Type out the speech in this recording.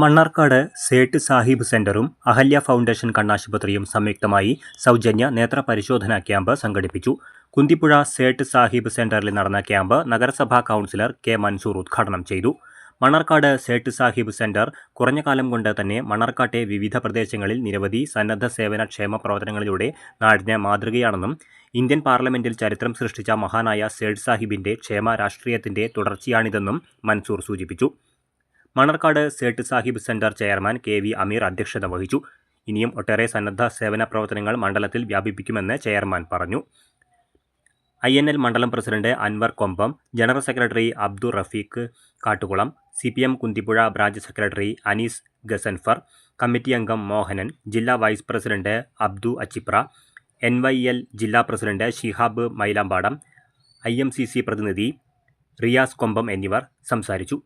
മണ്ണാർക്കാട് സേട്ട് സാഹിബ് സെന്ററും അഹല്യ ഫൗണ്ടേഷൻ കണ്ണാശുപത്രിയും സംയുക്തമായി സൗജന്യ നേത്ര പരിശോധനാ ക്യാമ്പ് സംഘടിപ്പിച്ചു. കുന്തിപ്പുഴ സേട്ട് സാഹിബ് സെന്ററിൽ നടന്ന ക്യാമ്പ് നഗരസഭാ കൗൺസിലർ കെ മൻസൂർ ഉദ്ഘാടനം ചെയ്തു. മണ്ണാർക്കാട് സേട്ട് സാഹിബ് സെന്റർ കുറഞ്ഞ കാലം കൊണ്ട് തന്നെ മണ്ണാർക്കാട്ടെ വിവിധ പ്രദേശങ്ങളിൽ നിരവധി സന്നദ്ധ സേവന ക്ഷേമ പ്രവർത്തനങ്ങളിലൂടെ നാടിന് മാതൃകയാണെന്നും ഇന്ത്യൻ പാർലമെന്റിൽ ചരിത്രം സൃഷ്ടിച്ച മഹാനായ സേട്ട് സാഹിബിന്റെ ക്ഷേമ രാഷ്ട്രീയത്തിന്റെ തുടർച്ചയാണിതെന്നും മൻസൂർ സൂചിപ്പിച്ചു. Manarkkad Sait Sahib centre chairman K V Ameer അധ്യക്ഷത വഹിച്ചു. ഇനിയും ഒട്ടേറെ സന്നദ്ധ സേവന പ്രവർത്തനങ്ങൾ മണ്ഡലത്തിൽ വ്യാപിപ്പിക്കുമെന്ന് ചെയർമാൻ പറഞ്ഞു. ഐ എൻ എൽ മണ്ഡലം president Anwar Kombam general secretary Abdul Rafeeq Kattukulam C P M Kunthippuzha branch secretary Anees Ghazanfar committee അംഗം മോഹനൻ ജില്ലാ vice president Abdu Achipra N Y L ജില്ലാ president Shihab Mylampadam I M C C പ്രതിനിധി റിയാസ് കൊമ്പം എന്നിവർ സംസാരിച്ചു.